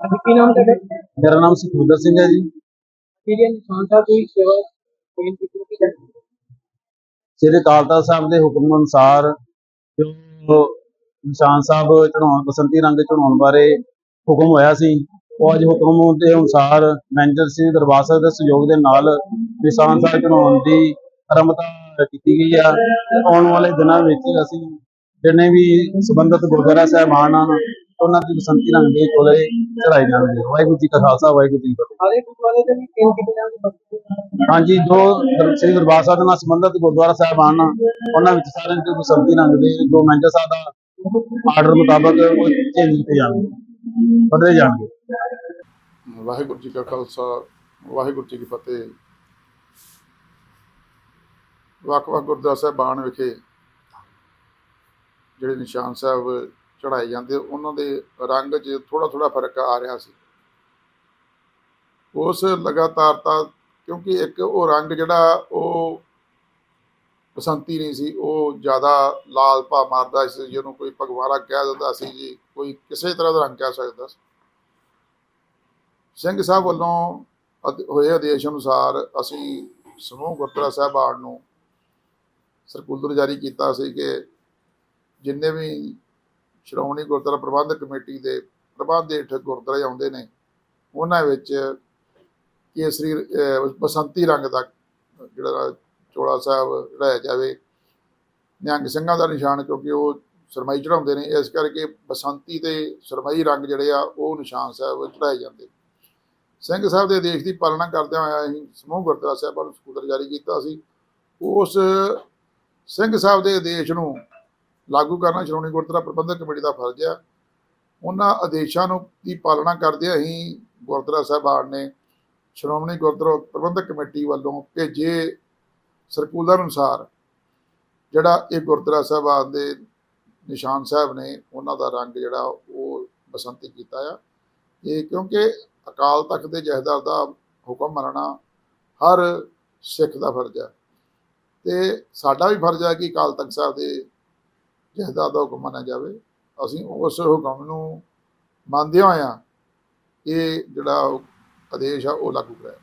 ਅੱਜ ਕੀ ਨਾਮ ਤੁਹਾਡਾ? ਮੇਰਾ ਨਾਮ ਸੁਖਵਿੰਦਰ ਸਿੰਘ ਹੈ ਜੀ। ਕਿਹੜੀ ਨਿਸ਼ਾਨ ਸਾਹਿਬ ਦੀ ਸੇਵਾ ਦੇਣ ਦੀ ਕੀ ਕਰਦੇ ਅਕਾਲ ਤਖਤ ਸਾਹਿਬ ਦੇ ਹੁਕਮ ਅਨੁਸਾਰ ਜੋ ਨਿਸ਼ਾਨ ਸਾਹਿਬ ਚੜਾਉਣ ਬਸੰਤੀ ਰੰਗ ਚੜਾਉਣ ਬਾਰੇ ਹੁਕਮ ਹੋਇਆ ਸੀ ਉਹ ਅੱਜ ਹੁਕਮ ਦੇ ਅਨੁਸਾਰ ਮੈਨੇਜਰ ਸਿੰਘ ਦਰਬਾਰ ਸਾਹਿਬ ਦੇ ਸਹਿਯੋਗ ਦੇ ਨਾਲ ਨਿਸ਼ਾਨ ਸਾਹਿਬ ਚੜਾਉਣ ਦੀ ਆਰੰਭਤਾ ਕੀਤੀ ਗਈ ਆ। ਆਉਣ ਵਾਲੇ ਦਿਨਾਂ ਵਿੱਚ ਅਸੀਂ ਜਿੰਨੇ ਵੀ ਸੰਬੰਧਿਤ ਗੁਰਦੁਆਰਾ ਸਾਹਿਬਾਨ ਹਨ ਉਹਨਾਂ ਦੀ ਬਸੰਤੀ ਰੰਗ ਦੇ ਕੋਲੇ ਚੜਾਈ ਜਾਣਗੇ। ਵਾਹਿਗੁਰੂ ਜੀ ਕਾ ਖਾਲਸਾ ਵਾਹਿਗੁਰੂ ਜੀ ਕੀ ਫਤਿਹ। ਸਾਰੇ ਗੁਰਦੁਆਰੇ ਦੇ ਵੀ ਤਿੰਨ ਕਿਤੇ ਨਾਮ ਦੀ ਬਖਸ਼ੀ ਹਾਂਜੀ ਜੋ ਸ੍ਰੀ ਦਰਬਾਰ ਸਾਹਿਬ ਨਾਲ ਸੰਬੰਧਿਤ ਗੁਰਦੁਆਰਾ ਸਾਹਿਬਾਨ ਹਨ ਉਹਨਾਂ ਵਿੱਚ ਸਾਰਿਆਂ ਦੇ ਬਸੰਤੀ ਰੰਗ ਦੇ ਜੋ ਮੈਨੇਜਰ ਸਾਹਿਬ ਦਾ ਆਰਡਰ ਮੁਤਾਬਕ ਉਹ ਚੇਂਜ ਕੀਤੇ ਜਾਣਗੇ। ਬਦਲੇ ਜਾਣਗੇ। ਵਾਹਿਗੁਰੂ ਜੀ ਕਾ ਖਾਲਸਾ ਵਾਹਿਗੁਰੂ ਜੀ ਕੀ ਫਤਿਹ। ਵੱਖ-ਵੱਖ ਗੁਰਦੁਆਰਾ ਸਾਹਿਬਾਨ ਵਿਖੇ ਜਿਹੜੇ ਨਿਸ਼ਾਨ ਸਾਹਿਬ ਚੜਾਏ ਜਾਂਦੇ, ਉਹਨਾਂ ਦੇ ਰੰਗ 'ਚ ਥੋੜਾ ਥੋੜਾ ਫ਼ਰਕ ਆ ਰਿਹਾ ਸੀ। ਉਸ ਲਗਾਤਾਰਤਾ ਕਿਉਂਕਿ ਇੱਕ ਉਹ ਰੰਗ ਜਿਹੜਾ ਉਹ ਬਸੰਤੀ ਨਹੀਂ ਸੀ, ਉਹ ਜ਼ਿਆਦਾ ਲਾਲ ਭਾ ਮਾਰਦਾ ਸੀ, ਜਿਹਨੂੰ ਕੋਈ ਭਗਵਾਰਾ ਕਹਿ ਦਿੰਦਾ ਸੀ ਜੀ, ਕੋਈ ਕਿਸੇ ਤਰ੍ਹਾਂ ਦਾ ਰੰਗ ਕਹਿ ਸਕਦਾ ਸੀ। ਸਿੰਘ ਸਾਹਿਬ ਵੱਲੋਂ ਅਦ- ਹੋਏ ਆਦੇਸ਼ ਅਨੁਸਾਰ ਅਸੀਂ ਸਮੂਹ ਗੁਰਦੁਆਰਾ ਸਾਹਿਬਾਨ ਨੂੰ ਸਰਕੂਲਰ ਜਾਰੀ ਕੀਤਾ ਸੀ ਕਿ ਜਿੰਨੇ ਵੀ ਸ਼੍ਰੋਮਣੀ ਗੁਰਦੁਆਰਾ ਪ੍ਰਬੰਧਕ ਕਮੇਟੀ ਦੇ ਪ੍ਰਬੰਧ ਹੇਠ ਗੁਰਦੁਆਰੇ ਆਉਂਦੇ ਨੇ। ਉਹਨਾਂ ਵਿੱਚ ਕੇਸਰੀ ਬਸੰਤੀ ਰੰਗ ਦਾ ਜਿਹੜਾ ਚੋਲਾ ਸਾਹਿਬ ਚੜਾਇਆ ਜਾਵੇ। ਨਿਹੰਗ ਸਿੰਘਾਂ ਦਾ ਨਿਸ਼ਾਨ ਕਿਉਂਕਿ ਉਹ ਸਰਮਾਈ ਚੜਾਉਂਦੇ ਨੇ, ਇਸ ਕਰਕੇ ਬਸੰਤੀ ਤੇ ਸਰਮਾਈ ਰੰਗ ਜਿਹੜੇ ਆ, ਉਹ ਨਿਸ਼ਾਨ ਸਾਹਿਬ ਚੜਾਏ ਜਾਂਦੇ। ਸਿੰਘ ਸਾਹਿਬ ਦੇ ਆਦੇਸ਼ ਦੀ ਪਾਲਣਾ ਕਰਦਿਆਂ ਹੋਇਆ ਅਸੀਂ ਸਮੂਹ ਗੁਰਦੁਆਰਾ ਸਾਹਿਬਾਂ ਨੂੰ ਸਕੂਟਰ ਜਾਰੀ ਕੀਤਾ ਸੀ। ਉਸ ਸਿੰਘ ਸਾਹਿਬ ਦੇ ਆਦੇਸ਼ ਨੂੰ ਲਾਗੂ ਕਰਨਾ ਸ਼੍ਰੋਮਣੀ ਗੁਰਦੁਆਰਾ ਪ੍ਰਬੰਧਕ ਕਮੇਟੀ ਦਾ ਫਰਜ਼ ਹੈ ਉਹਨਾਂ ਆਦੇਸ਼ਾਂ ਨੂੰ ਦੀ ਪਾਲਣਾ ਕਰਦੇ ਅਸੀਂ ਗੁਰਦੁਆਰਾ ਸਾਹਿਬਾਨ ਨੇ ਸ਼੍ਰੋਮਣੀ ਗੁਰਦੁਆਰਾ ਪ੍ਰਬੰਧਕ ਕਮੇਟੀ ਵੱਲੋਂ ਭੇਜੇ ਸਰਕੂਲਰ ਅਨੁਸਾਰ ਜਿਹੜਾ ਇਹ ਗੁਰਦੁਆਰਾ ਸਾਹਿਬਾਨ ਦੇ ਨਿਸ਼ਾਨ ਸਾਹਿਬ ਨੇ ਉਹਨਾਂ ਦਾ ਰੰਗ ਜਿਹੜਾ ਉਹ ਬਸੰਤੀ ਕੀਤਾ ਆ। ਇਹ ਕਿਉਂਕਿ ਅਕਾਲ ਤਖਤ ਦੇ ਜਹੇਦਾਰ ਦਾ ਹੁਕਮ ਮੰਨਣਾ ਹਰ ਸਿੱਖ ਦਾ ਫਰਜ਼ ਹੈ ਤੇ ਸਾਡਾ ਵੀ ਫਰਜ਼ ਹੈ ਕਿ ਅਕਾਲ ਤਖਤ ਸਾਹਿਬ ਦੇ ਜਹੇਦਾਰ ਦਾ ਹੁਕਮ ਮੰਨਿਆ ਜਾਵੇ, ਅਸੀਂ ਉਸ ਹੁਕਮ ਨੂੰ ਮੰਨਦੇ ਹੋਇਆ ਇਹ ਜਿਹੜਾ ਉਹ ਆਦੇਸ਼ ਆ, ਉਹ ਲਾਗੂ ਕਰਾਇਆ।